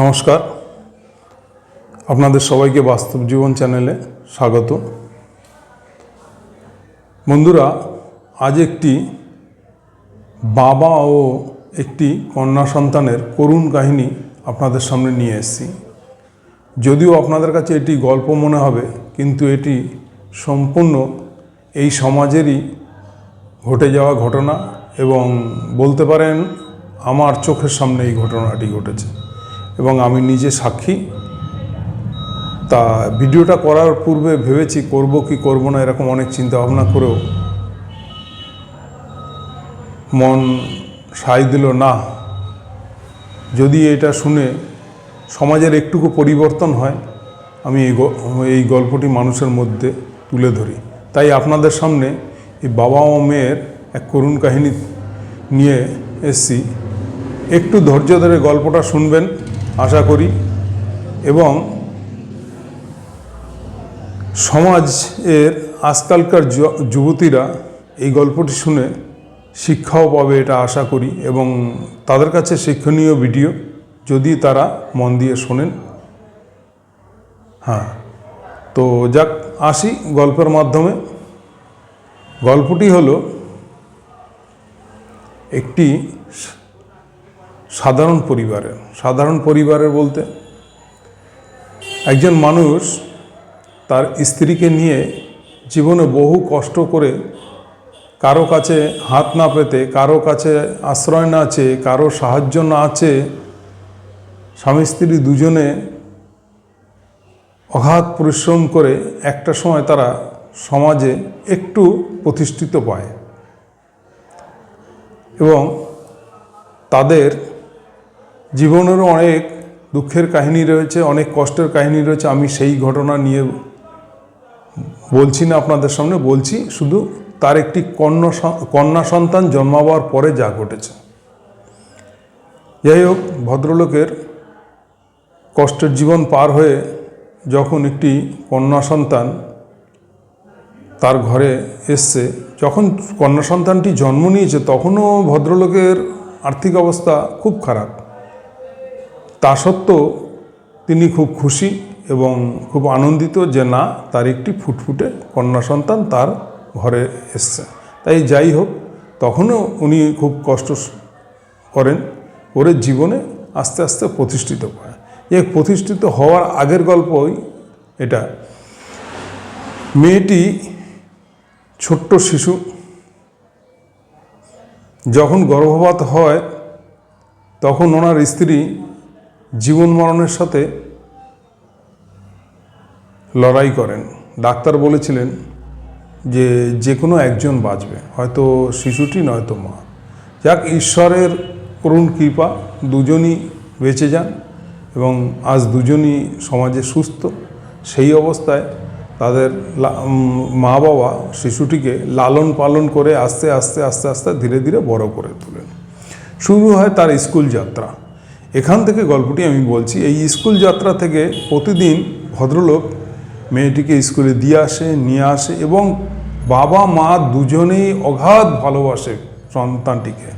নমস্কার। আপনাদের সবাইকে বাস্তব জীবন চ্যানেলে স্বাগত। বন্ধুরা, আজ একটি বাবা ও একটি কন্যা সন্তানের করুণ কাহিনী আপনাদের সামনে নিয়ে এসেছি। যদিও আপনাদের কাছে এটি গল্প মনে হবে, কিন্তু এটি সম্পূর্ণ এই সমাজেরই ঘটে যাওয়া ঘটনা এবং বলতে পারেন, আমার চোখের সামনে এই ঘটনাটি ঘটেছে। এবং আমি নিজে সাক্ষী। তা ভিডিওটা করার পূর্বে ভেবেছি, করব কি করব না এরকম অনেক চিন্তা ভাবনা করেও মন সায় দিল, না, যদি এটা শুনে সমাজের একটুকু পরিবর্তন হয়, আমি এই এই গল্পটি মানুষের মধ্যে তুলে ধরি। তাই আপনাদের সামনে এই বাবা ও মেয়ের এক করুণ কাহিনী নিয়ে এসছি। একটু ধৈর্য ধরে গল্পটা শুনবেন। আশা করি, এবং সমাজ এর আজকালকার যুবতীরা এই গল্পটি শুনে শিক্ষাও পাবে এটা আশা করি, এবং তাদের কাছে শিক্ষণীয় ভিডিও যদি তারা মন দিয়ে শোনেন। হ্যাঁ তো যাক, আসি গল্পের মাধ্যমে। গল্পটি হলো একটি সাধারণ পরিবারের। সাধারণ পরিবারের বলতে, একজন মানুষ তার স্ত্রীকে নিয়ে জীবনে বহু কষ্ট করে কারও কাছে হাত না পেতে, কারও কাছে আশ্রয় না আছে কারও সাহায্য না আছে স্বামী স্ত্রী দুজনে অগাধ পরিশ্রম করে একটা সময় তারা সমাজে একটু প্রতিষ্ঠিত পায় এবং তাদের জীবনেরও অনেক দুঃখের কাহিনী রয়েছে, অনেক কষ্টের কাহিনী রয়েছে। আমি সেই ঘটনা নিয়ে বলছি না আপনাদের সামনে, বলছি শুধু তার একটি কন্যা কন্যা সন্তান জন্মাবার পরে যা ঘটেছে। যাই হোক, ভদ্রলোকের কষ্টের জীবন পার হয়ে যখন একটি কন্যা সন্তান তার ঘরে এসছে, যখন কন্যা সন্তানটি জন্ম নিয়েছে, তখনও ভদ্রলোকের আর্থিক অবস্থা খুব খারাপ। তা সত্ত্বেও তিনি খুব খুশি এবং খুব আনন্দিত যে না, তার একটি ফুটফুটে কন্যা সন্তান তার ঘরে এসছে। তাই যাই হোক, তখনও উনি খুব কষ্ট করেন, করে জীবনে আস্তে আস্তে প্রতিষ্ঠিত পায় এ প্রতিষ্ঠিত হওয়ার আগের গল্পই এটা। মেয়েটি ছোট্ট শিশু, যখন গর্ভপাত হয়, তখন ওনার স্ত্রী জীবন মরণের সাথে লড়াই করেন। ডাক্তার বলেছিলেন যে যে কোনো একজন বাঁচবে, হয়তো শিশুটি, নয়তো মা। যাক, ঈশ্বরের করুণ কৃপা, দুজনই বেঁচে যান এবং আজ দুজনই সমাজে সুস্থ। সেই অবস্থায় তাদের মা বাবা শিশুটিকে লালন পালন করে আস্তে আস্তে আস্তে আস্তে ধীরে ধীরে বড় করে তোলেন। শুরু হয় তার স্কুল যাত্রা। এখান থেকে গল্পটি আমি বলছি, এই স্কুল যাত্রা থেকে প্রতিদিন ভদ্রলোক মেয়েটিকে স্কুলে দিয়ে আসে, নিয়ে আসে এবং বাবা, মা দুজনেই অগাধ ভালোবাসে সন্তানটিকে।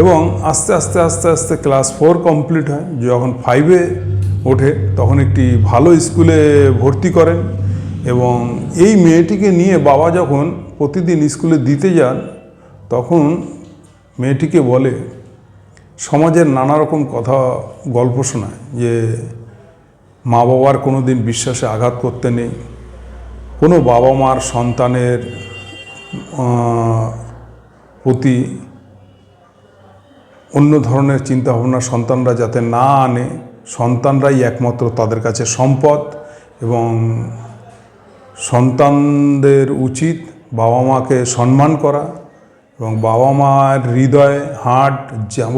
এবং আস্তে আস্তে আস্তে আস্তে ক্লাস ফোর কমপ্লিট হয়। যখন ফাইভে ওঠে, তখন একটি ভালো স্কুলে ভর্তি করেন এবং এই মেয়েটিকে নিয়ে বাবা যখন প্রতিদিন স্কুলে দিতে যান, তখন মেয়েটিকে বলে সমাজের নানা রকম কথা, গল্প শোনায় যে মা বাবার কোনো দিন বিশ্বাসে আঘাত করতে নেই। কোনো বাবা মার সন্তানের প্রতি অন্য ধরনের চিন্তাভাবনা সন্তানরা যাতে না আনে, সন্তানরাই একমাত্র তাদের কাছে সম্পদ এবং সন্তানদের উচিত বাবা মাকে সম্মান করা। এবং বাবা মার হৃদয় হাট যাব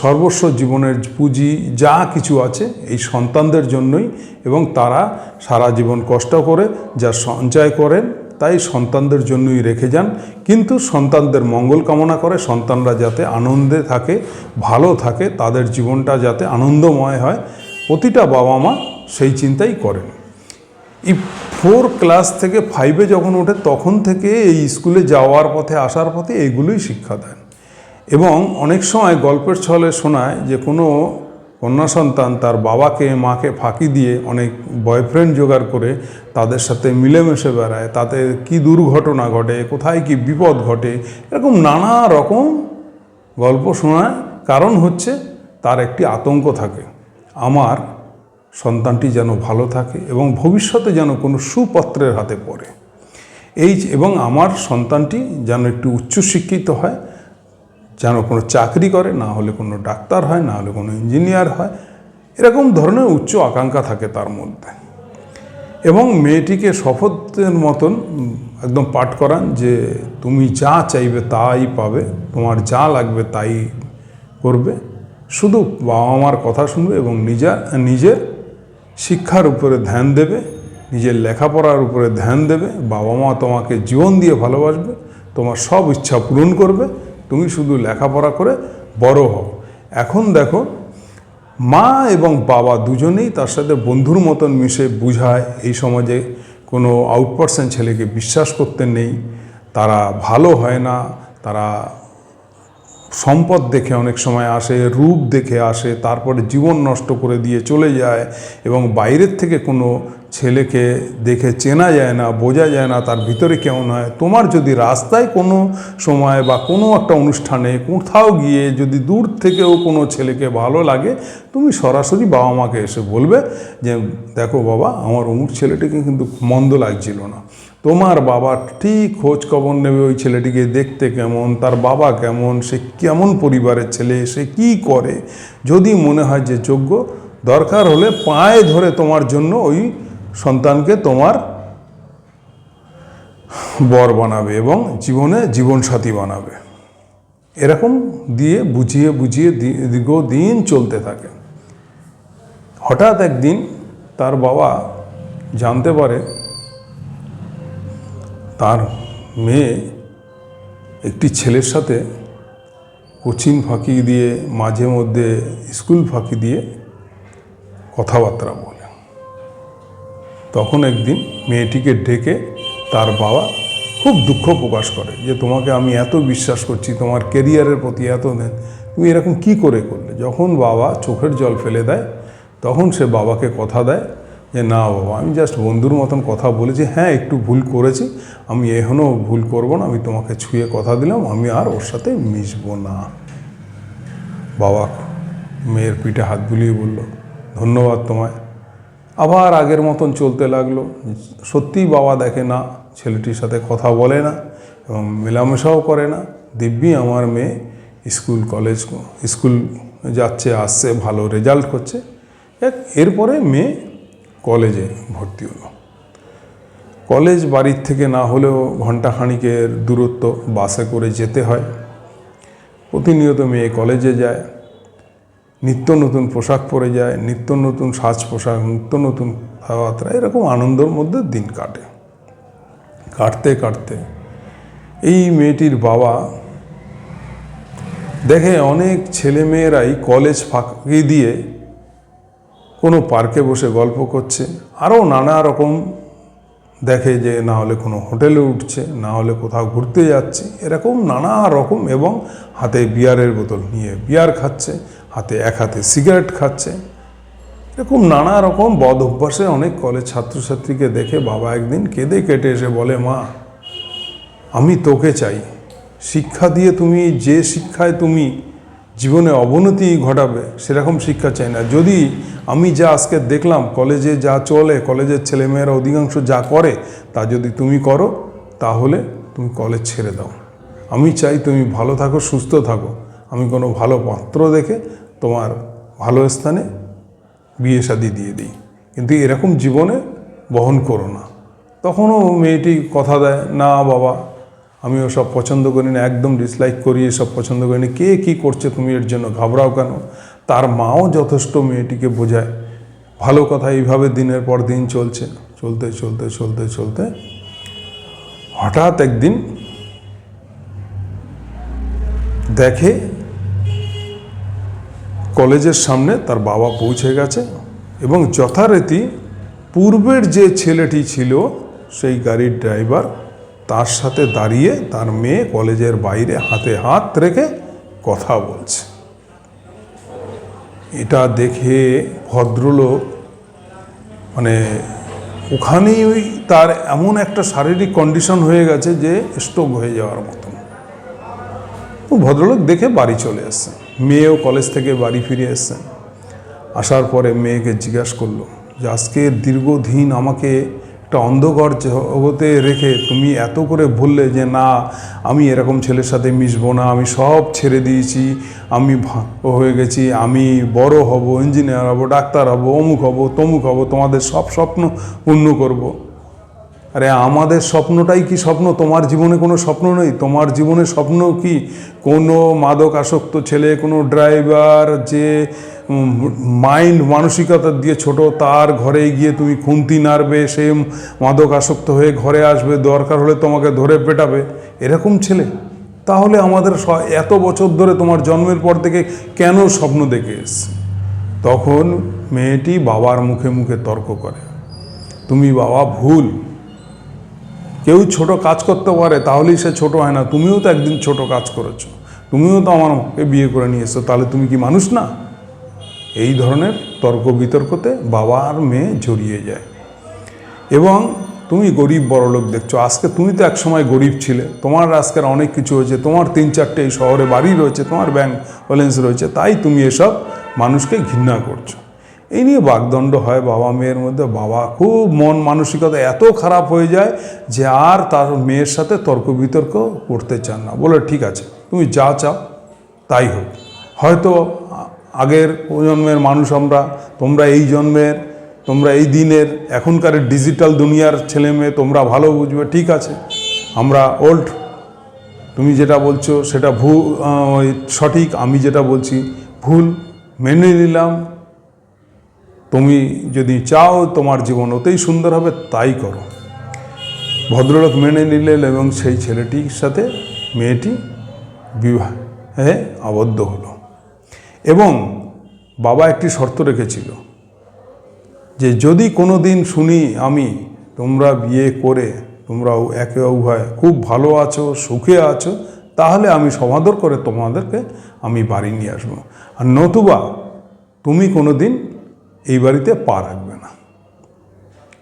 সর্বস্ব জীবনের পুঁজি, যা কিছু আছে এই সন্তানদের জন্যই এবং তারা সারা জীবন কষ্ট করে, যা সঞ্চয় করেন, তাই সন্তানদের জন্যই রেখে যান। কিন্তু সন্তানদের মঙ্গল কামনা করে সন্তানরা যাতে আনন্দে থাকে, ভালো থাকে, তাদের জীবনটা যাতে আনন্দময় হয়, প্রতিটা বাবা মা সেই চিন্তাই করেন। এই ফোর ক্লাস থেকে ফাইভে যখন ওঠে, তখন থেকে এই স্কুলে যাওয়ার পথে, আসার পথে এইগুলোই শিক্ষা দেন। এবং অনেক সময় গল্পের ছলে শোনায় যে কোনো কন্যা সন্তান তার বাবাকে, মাকে ফাঁকি দিয়ে অনেক বয়ফ্রেন্ড জোগাড় করে তাদের সাথে মিলেমিশে বেড়ায়, তাতে কি দুর্ঘটনা ঘটে, কোথায় কি বিপদ ঘটে, এরকম নানা রকম গল্প শোনায় কারণ হচ্ছে তার একটি আতঙ্ক থাকে। আমার সন্তানটি যেন ভালো থাকে এবং ভবিষ্যতে যেন কোনো সুপত্রের হাতে পড়ে। এই এবং আমার সন্তানটি যেন একটু উচ্চশিক্ষিত হয়, যেন কোনো চাকরি করে, না হলে কোনো ডাক্তার হয়, না হলে কোনো ইঞ্জিনিয়ার হয়, এরকম ধরনের উচ্চ আকাঙ্ক্ষা থাকে তার মধ্যে। এবং মেয়েটিকে শপথের মতন একদম পাঠ করান যে, তুমি যা চাইবে তাই পাবে, তোমার যা লাগবে তাই করবে। শুধু বাবা মার কথা শুনবে এবং নিজা, নিজের শিক্ষার উপরে ধ্যান দেবে, নিজের লেখাপড়ার উপরে ধ্যান দেবে বাবা মা তোমাকে জীবন দিয়ে ভালোবাসবে, তোমার সব ইচ্ছা পূরণ করবে, তুমি শুধু লেখাপড়া করে বড় হও। এখন দেখো, মা এবং বাবা দুজনেই তার সাথে বন্ধুর মতন মিশে বুঝায়, এই সমাজে কোনো আউট পার্সেন্ট ছেলেকে বিশ্বাস করতে নেই, তারা ভালো হয় না, তারা সম্পদ দেখে অনেক সময় আসে, রূপ দেখে আসে, তারপরে জীবন নষ্ট করে দিয়ে চলে যায় এবং বাইরের থেকে কোনো ছেলেকে দেখে চেনা যায় না, বোঝা যায় না তার ভিতরে কেমন হয়। তোমার যদি রাস্তায় কোনো সময় বা কোনো একটা অনুষ্ঠানে কোথাও গিয়ে যদি দূর থেকেও কোনো ছেলেকে ভালো লাগে, তুমি সরাসরি বাবা মাকে এসে বলবে যে, দেখো বাবা, আমার অমুক ছেলেটিকে কিন্তু মন্দ লাগছিল না। তোমার বাবা ঠিক খোঁজ খবর নেবে ওই ছেলেটিকে দেখতে কেমন, তার বাবা কেমন, সে কেমন পরিবারের ছেলে, সে কি করে? যদি মনে হয় যে যোগ্য, দরকার হলে পায়ে ধরে তোমার জন্য ওই সন্তানকে তোমার বর বানাবে এবং জীবনে জীবনসাথী বানাবে। এরকম দিয়ে বুঝিয়ে বুঝিয়ে দীর্ঘদিন চলতে থাকে। হঠাৎ একদিন তার বাবা জানতে পারে তার মেয়ে একটি ছেলের সাথে কোচিং ফাঁকি দিয়ে, মাঝে মধ্যে স্কুল ফাঁকি দিয়ে কথাবার্তা বলে। তখন একদিন মেয়েটিকে ডেকে তার বাবা খুব দুঃখ প্রকাশ করে যে, তোমাকে আমি এত বিশ্বাস করছি, তোমার কেরিয়ারের প্রতি এত দেন তুমি এরকম কি করে করলে? যখন বাবা চোখের জল ফেলে দেয়, তখন সে বাবাকে কথা দেয় যে, না বাবা, আমি জাস্ট বন্ধুর মতন কথা বলেছি। হ্যাঁ একটু ভুল করেছি। আমি এখনও ভুল করব না। আমি তোমাকে ছুঁয়ে কথা দিলাম। আমি আর ওর সাথে মিশবো না। বাবা মেয়ের পিঠে হাত বুলিয়ে বলল, ধন্যবাদ তোমায়। আবার আগের মতন চলতে লাগল। সত্যিই বাবা দেখে না, ছেলেটির সাথে কথা বলে না এবং মেলামেশাও করে না। দিব্যি আমার মেয়ে স্কুল কলেজ, স্কুল যাচ্ছে, আসছে, ভালো রেজাল্ট করছে। এরপরে মেয়ে কলেজে ভর্তি হলো। কলেজ বাড়ির থেকে না হলেও ঘণ্টা খানিকের দূরত্ব বাসে করে যেতে হয়। প্রতিনিয়ত মেয়ে কলেজে যায়, নিত্য নতুন পোশাক পরে যায়, নিত্য নতুন সাজ পোশাক নিত্য নতুন কথাবার্তা এরকম আনন্দের মধ্যে দিন কাটে। কাটতে কাটতে এই মেয়েটির বাবা দেখে অনেক ছেলেমেয়েরাই কলেজ ফাঁকি দিয়ে কোনো পার্কে বসে গল্প করছে, আরও নানা রকম দেখে যে না হলে কোনো হোটেলে উঠছে, না হলে কোথাও ঘুরতে যাচ্ছে, এরকম নানা রকম এবং হাতে বিয়ারের বোতল নিয়ে বিয়ার খাচ্ছে, হাতে এক হাতে সিগারেট খাচ্ছে। এরকম নানা রকম বদ অভ্যাসে অনেক কলেজ ছাত্রছাত্রীকে দেখে বাবা একদিন কেঁদে কেটে এসে বলে, মা, আমি তোকে চাই। শিক্ষা দিয়ে তুমি যে শিক্ষায় তুমি জীবনে অবনতি ঘটাবে, সেরকম শিক্ষা চাই না। যদি আমি যা আজকে দেখলাম, কলেজে যা চলে, কলেজের ছেলেমেয়েরা অধিকাংশ যা করে, তা যদি তুমি করো, তাহলে তুমি কলেজ ছেড়ে দাও। আমি চাই তুমি ভালো থাকো, সুস্থ থাকো। আমি কোনো ভালো পাত্র দেখে তোমার ভালো স্থানে বিয়ে শাদি দিয়ে দিই। কিন্তু এরকম জীবনে বহন করো না। তখনও মেয়েটি কথা দেয়, না বাবা আমি ওসব পছন্দ করি না একদম ডিসলাইক করি এসব পছন্দ করি না কে কী করছে তুমি এর জন্য ঘাবড়াও কেন? তার মাও যথেষ্ট মেয়েটিকে বোঝায়। ভালো কথা এইভাবে দিনের পর দিন চলছে। চলতে চলতে চলতে চলতে হঠাৎ একদিন দেখে কলেজের সামনে তার বাবা পৌঁছে গেছে এবং যথারীতি পূর্বের যে ছেলেটি ছিল, সেই গাড়ির ড্রাইভার তার সাথে দাঁড়িয়ে তার মেয়ে কলেজের বাইরে হাতে হাত রেখে কথা বলছে। এটা দেখে ভদ্রলোক মানে ওখানেই ওই তার এমন একটা শারীরিক কন্ডিশন হয়ে গেছে যে স্ট্রোক হয়ে যাওয়ার মতন। ভদ্রলোক দেখে বাড়ি চলে এসছেন মেয়েও কলেজ থেকে বাড়ি ফিরে এসছেন আসার পরে মেয়েকে জিজ্ঞাসা করল, যে আজকে দীর্ঘদিন আমাকে একটা অন্ধকার জগতে রেখে তুমি এত করে বললে যে, না, আমি এরকম ছেলের সাথে মিশবো না, আমি সব ছেড়ে দিয়েছি, আমি হয়ে গেছি, আমি বড় হব, ইঞ্জিনিয়ার হব, ডাক্তার হব, অমুক হব, তমুক হব, তোমাদের সব স্বপ্ন পূর্ণ করব। আরে আমাদের স্বপ্নটাই কি স্বপ্ন? তোমার জীবনে কোনো স্বপ্ন নেই? তোমার জীবনে স্বপ্ন কি? কোনো মাদক আসক্ত ছেলে, কোনো ড্রাইভার যে মাইন্ড মানসিকতা দিয়ে ছোট, তার ঘরে গিয়ে তুমি খুন্তি নাড়বে, সে মাদক আসক্ত হয়ে ঘরে আসবে, দরকার হলে তোমাকে ধরে পেটাবে। এরকম ছেলে? তাহলে আমাদের এত বছর ধরে তোমার জন্মের পর থেকে কেন স্বপ্ন দেখে এসছে? তখন মেয়েটি বাবার মুখে মুখে তর্ক করে। তুমি বাবা ভুল। কেউ ছোট কাজ করতে পারে, তাহলেই সে ছোট হয় না। তুমিও তো একদিন ছোট কাজ করেছ। তুমিও তো আমাকে বিয়ে করে নিয়ে এসো তাহলে তুমি কি মানুষ না? এই ধরনের তর্ক বিতর্কতে বাবা আর মেয়ে জড়িয়ে যায়। এবং তুমি গরিব বড়লোক দেখছ। আজকে তুমি তো একসময় গরিব ছিলে। তোমার আজকের অনেক কিছু হয়েছে। তোমার তিন চারটে এই শহরে বাড়ি রয়েছে, তোমার ব্যাংক ব্যালেন্স রয়েছে। তাই তুমি এসব মানুষকে ঘৃণা করছ। এই নিয়ে বাগদণ্ড হয় বাবা মেয়ের মধ্যে। বাবা খুব মন মানসিকতা এত খারাপ হয়ে যায় যে আর তার মেয়ের সাথে তর্ক বিতর্ক করতে চান না। বলে, ঠিক আছে, তুমি যা চাও তাই হোক। হয়তো আগের প্রজন্মের মানুষ আমরা, তোমরা এই জন্মের, তোমরা এই দিনের, এখনকার ডিজিটাল দুনিয়ার ছেলে মেয়ে, তোমরা ভালো বুঝবে, ঠিক আছে। আমরা ওল্ড, তুমি যেটা বলছো সেটা ভুল সঠিক, আমি যেটা বলছি ভুল, মেনে নিলাম তুমি যদি চাও তোমার জীবন ওতেই সুন্দর হবে, তাই করো। ভদ্রলোক মেনে নিলেন এবং সেই ছেলেটির সাথে মেয়েটি বিবাহে আবদ্ধ হলো। এবং বাবা একটি শর্ত রেখেছিল যে যদি কোনো দিন শুনি আমি, তোমরা বিয়ে করে তোমরা একে উভয় খুব ভালো আছো, সুখে আছো, তাহলে আমি সমাদর করে তোমাদেরকে আমি বাড়ি নিয়ে আসব। আর নতুবা, তুমি কোনো দিন এই বাড়িতে পা রাখবে না।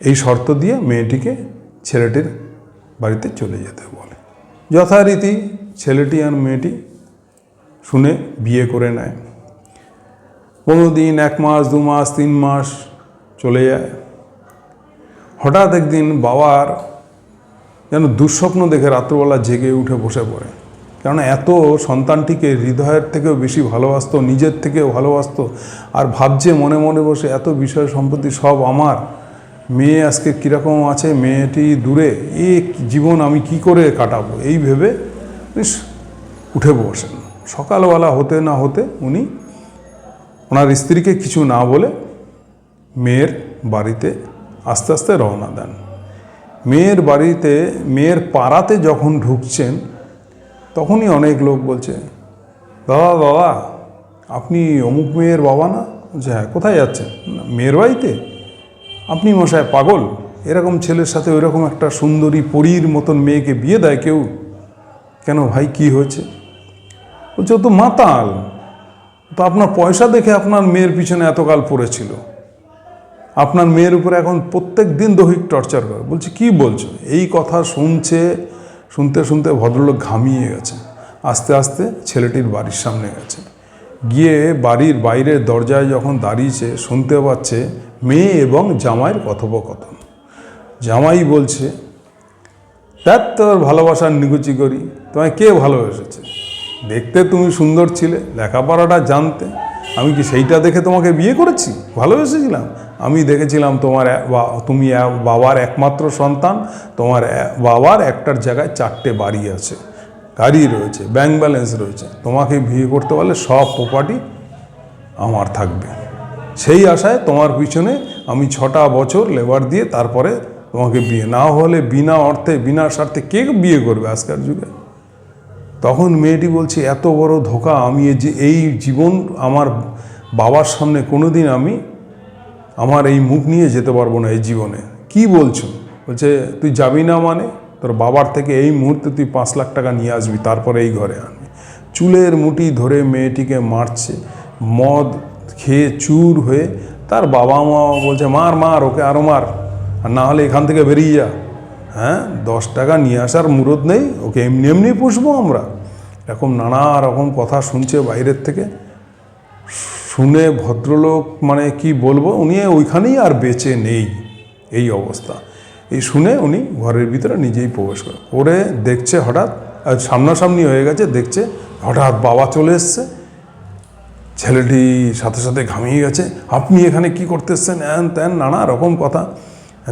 এই শর্ত দিয়ে মেয়েটিকে ছেলেটির বাড়িতে চলে যেতে বলে। যথারীতি ছেলেটি আর মেয়েটি শুনে বিয়ে করে নেয়। পনেরো দিন, এক মাস, দু মাস, তিন মাস চলে যায়। হঠাৎ একদিন বাবার যেন দুঃস্বপ্ন দেখে রাত্রবেলা জেগে উঠে বসে পড়ে। কারণ এত সন্তানটিকে হৃদয়ের থেকেও বেশি ভালোবাসতো নিজের থেকেও ভালোবাসতো আর ভাবছে মনে মনে বসে এত বিষয় সম্পত্তি সব আমার মেয়ে আজকে কীরকম আছে মেয়েটি দূরে এ জীবন আমি কি করে কাটাবো? এই ভেবে ইস, উঠে বসেন। সকালবেলা হতে না হতে উনি ওনার স্ত্রীকে কিছু না বলে মেয়ের বাড়িতে আস্তে আস্তে রওনা দেন। মেয়ের বাড়িতে মেয়ের পাড়াতে যখন ঢুকছেন তখনই অনেক লোক বলছে দাদা দাদা আপনি অমুক মেয়ের বাবা না? বলছে হ্যাঁ কোথায় যাচ্ছেন? মেয়ের বাড়িতে? আপনি মশায় পাগল, এরকম ছেলের সাথে ওইরকম একটা সুন্দরী পরীর মতন মেয়েকে বিয়ে দেয় কেউ? কেন ভাই, কি হয়েছে? বলছে তো মাতাল তো আপনার পয়সা দেখে আপনার মেয়ের পিছনে এতকাল পড়েছিল। আপনার মেয়ের উপরে এখন প্রত্যেক দিন দৈহিক টর্চার করে। বলছি, কি বলছো? এই কথা শুনছে শুনতে শুনতে ভদ্রলোক ঘামিয়ে গেছে আস্তে আস্তে ছেলেটির বাড়ির সামনে গেছে গিয়ে বাড়ির বাইরের দরজায় যখন দাঁড়িয়েছে, শুনতে পাচ্ছে মেয়ে এবং জামাইয়ের কথোপকথন। জামাই বলছে, দেখ তোর ভালোবাসার নিকুচি করি, তোমায় কে ভালোবেসেছে? দেখতে তুমি সুন্দর ছিলে, লেখাপড়াটা জানতে। আমি কি সেইটা দেখে তোমাকে বিয়ে করেছি? ভালোবেসেছিলাম? আমি দেখেছিলাম তোমার তুমি বাবার একমাত্র সন্তান, তোমার বাবার একটার জায়গায় চারটে বাড়ি আছে, গাড়ি রয়েছে ব্যাংক ব্যালেন্স রয়েছে, তোমাকে বিয়ে করতে পারলে সব প্রপার্টি আমার থাকবে। সেই আশায় তোমার পিছনে আমি ছটা বছর লেবার দিয়ে তারপরে তোমাকে বিয়ে, না হলে বিনা অর্থে, বিনা স্বার্থে কে বিয়ে করবে আজকাল যুগে? তখন মেয়েটি বলছে, এত বড় ধোকা, আমি যে, এই জীবন আমার বাবার সামনে কোনোদিন আমি আমার এই মুখ নিয়ে যেতে পারব না এই জীবনে। কি বলছো? বলছে, তুই যাবি না মানে? তোর বাবার থেকে এই মুহূর্তে তুই পাঁচ লাখ টাকা নিয়ে আসবি, তারপরে এই ঘরে আনবি। চুলের মুঠি ধরে মেয়েটিকে মারছে। মদ খেয়ে চুর হয়ে তার বাবা মা বলছে, মার মার, ওকে আরও মার। আর না হলে এখান থেকে বেরিয়ে যা। হ্যাঁ দশ টাকা নিয়ে আসার মুরত নেই, ওকে এমনি এমনি পুষবো আমরা। এরকম নানা রকম কথা শুনছে বাইরের থেকে। শুনে ভদ্রলোক মানে কি বলব, উনি ওইখানেই আর বেঁচে নেই এই অবস্থা। এই শুনে উনি ঘরের ভিতরে নিজেই প্রবেশ করে। করে দেখছে হঠাৎ সামনাসামনি হয়ে গেছে, দেখছে হঠাৎ বাবা চলে এসছে। ছেলেটি সাথে সাথে ঘামিয়ে গেছে। আপনি এখানে কি করতে এসছেন? এন তেন নানা রকম কথা।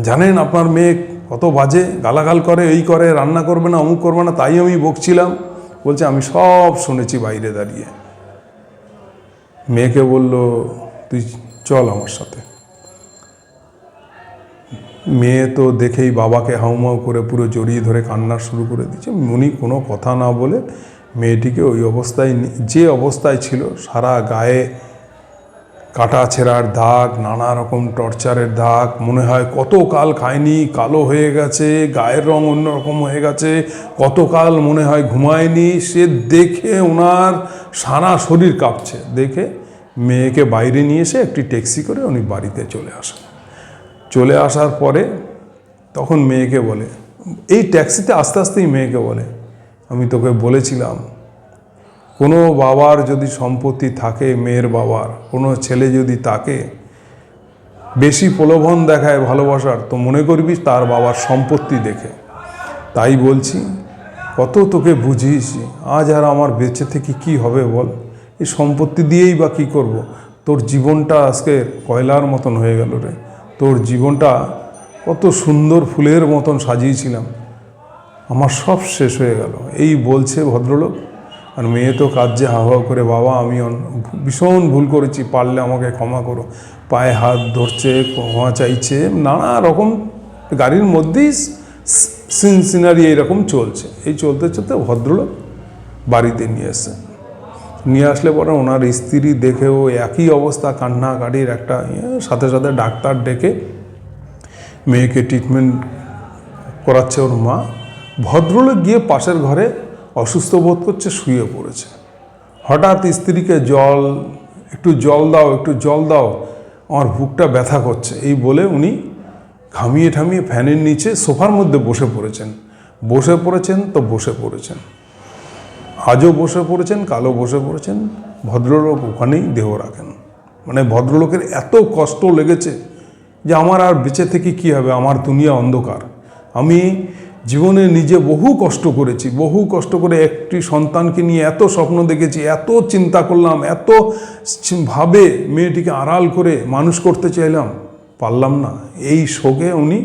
জানেন আপনার মেয়ে কত বাজে, গালাগাল করে, এই করে, রান্না করবে না, অমুক করবে না, তাই আমি বকছিলাম। বলছে, আমি সব শুনেছি বাইরে দাঁড়িয়ে। মেয়েকে বলল, তুই চল আমার সাথে। মেয়ে তো দেখেই বাবাকে হাউমাউ করে পুরো জড়িয়ে ধরে কান্না শুরু করে দিচ্ছে উনি কোনো কথা না বলে মেয়েটিকে ওই অবস্থায় যে অবস্থায় ছিল, সারা গায়ে কাটা ছেঁড়ার দাগ, নানা রকম টর্চারের দাগ, মনে হয় কত কাল খায়নি, কালো হয়ে গেছে, গায়ের রং অন্যরকম হয়ে গেছে কতকাল মনে হয় ঘুমায়নি, সে দেখে ওনার সারা শরীর কাঁপছে। দেখে মেয়েকে বাইরে নিয়ে এসে একটি ট্যাক্সি করে উনি বাড়িতে চলে আসেন। চলে আসার পরে তখন মেয়েকে বলে, এই ট্যাক্সিতে আস্তে আস্তেই মেয়েকে বলে, আমি তোকে বলেছিলাম, কোনো বাবার যদি সম্পত্তি থাকে মেয়ের বাবার, কোনো ছেলে যদি তাকে বেশি প্রলোভন দেখায় ভালোবাসার, তো মনে করবি তার বাবার সম্পত্তি দেখে। তাই বলছি কত তোকে বুঝিয়েছি। আজ আর আমার বেঁচে থেকে কি হবে বল? এই সম্পত্তি দিয়েই বা কী করব? তোর জীবনটা আজকে কয়লার মতন হয়ে গেল রে। তোর জীবনটা কত সুন্দর ফুলের মতন সাজিয়েছিলাম। আমার সব শেষ হয়ে গেল। এই বলছে ভদ্রলোক। আর মেয়ে তো কাজে হাওয়া করে, বাবা, আমি ভীষণ ভুল করেছি, পারলে আমাকে ক্ষমা করো। পায়ে হাত ধরছে, ক্ষমা চাইছে, নানা রকম গাড়ির মধ্যেই সিন সিনারি এইরকম চলছে। এই চলতে চলতে ভদ্রলোক বাড়িতে নিয়ে এসে নিয়ে আসলে পরে ওনার স্ত্রী দেখেও একই অবস্থা, কান্নাকাটির একটা সাথে সাথে ডাক্তার ডেকে মেয়েকে ট্রিটমেন্ট করাচ্ছে ওর মা। ভদ্রলোক গিয়ে পাশের ঘরে অসুস্থ বোধ করছে, শুয়ে পড়েছে। হঠাৎ স্ত্রীকে জল, একটু জল দাও, একটু জল দাও, আমার বুকটা ব্যথা করছে। এই বলে উনি ঘামিয়ে ঠামিয়ে ফ্যানের নিচে সোফার মধ্যে বসে পড়েছেন। বসে পড়েছেন তো বসে পড়েছেন। আজও বসে পড়েছেন কালো বসে পড়েছেন। ভদ্রলোক ওখানেই দেহ রাখেন। মানে ভদ্রলোকের এত কষ্ট লেগেছে যে আমার আর বেঁচে থেকে কি হবে? আমার দুনিয়া অন্ধকার। আমি জীবনে নিজে বহু কষ্ট করেছি, বহু কষ্ট করে একটি সন্তানকে নিয়ে এত স্বপ্ন দেখেছি, এত চিন্তা করলাম, এত ভাবে মেয়েটিকে আড়াল করে মানুষ করতে চাইলাম। পারলাম না। এই শোকে উনি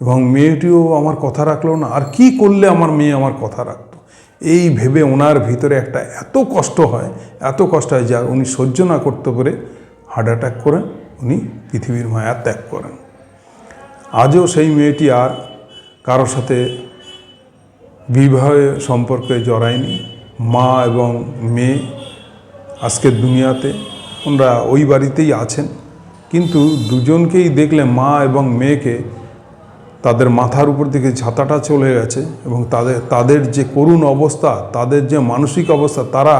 এবং মেয়েটিও আমার কথা রাখল না। আর কি করলে আমার মেয়ে আমার কথা রাখতো? এই ভেবে ওনার ভিতরে একটা এত কষ্ট হয়, এত কষ্ট হয় যা উনি সহ্য না করতে পারে হার্ট অ্যাটাক করে উনি পৃথিবীর মায়া ত্যাগ করেন। আজও সেই মেয়েটি আর কারোর সাথে বিবাহে সম্পর্কে জড়ায়নি। মা এবং মেয়ে আজকের দুনিয়াতে, ওনারা ওই বাড়িতেই আছেন। কিন্তু দুজনকেই দেখলে মা এবং মেয়েকে তাদের মাথার উপর থেকে ছাতাটা চলে গেছে এবং তাদের তাদের যে করুণ অবস্থা, তাদের যে মানসিক অবস্থা, তারা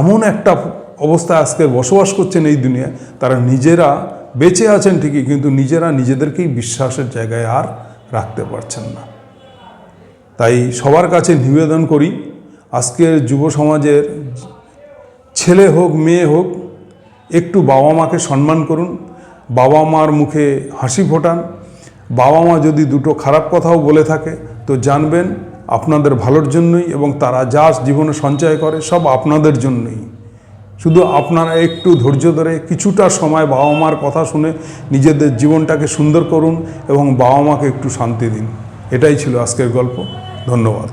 এমন একটা অবস্থায় আজকে বসবাস করছেন এই দুনিয়ায় তারা নিজেরা বেঁচে আছেন ঠিকই, কিন্তু নিজেরা নিজেদেরকেই বিশ্বাসের জায়গায় আর রাখতে পারছেন না। তাই সবার কাছে নিবেদন করি, আজকের যুব সমাজের ছেলে হোক, মেয়ে হোক, একটু বাবা মাকে সম্মান করুন বাবা মার মুখে হাসি ফোটান। বাবা মা যদি দুটো খারাপ কথাও বলে থাকে, তো জানবেন আপনাদের ভালোর জন্যই এবং তারা যা জীবনে সঞ্চয় করে সব আপনাদের জন্যই। শুধু আপনারা একটু ধৈর্য ধরে কিছুটা সময় বাবা মার কথা শুনে নিজেদের জীবনটাকে সুন্দর করুন এবং বাবা মাকে একটু শান্তি দিন। এটাই ছিল আজকের গল্প। ধন্যবাদ।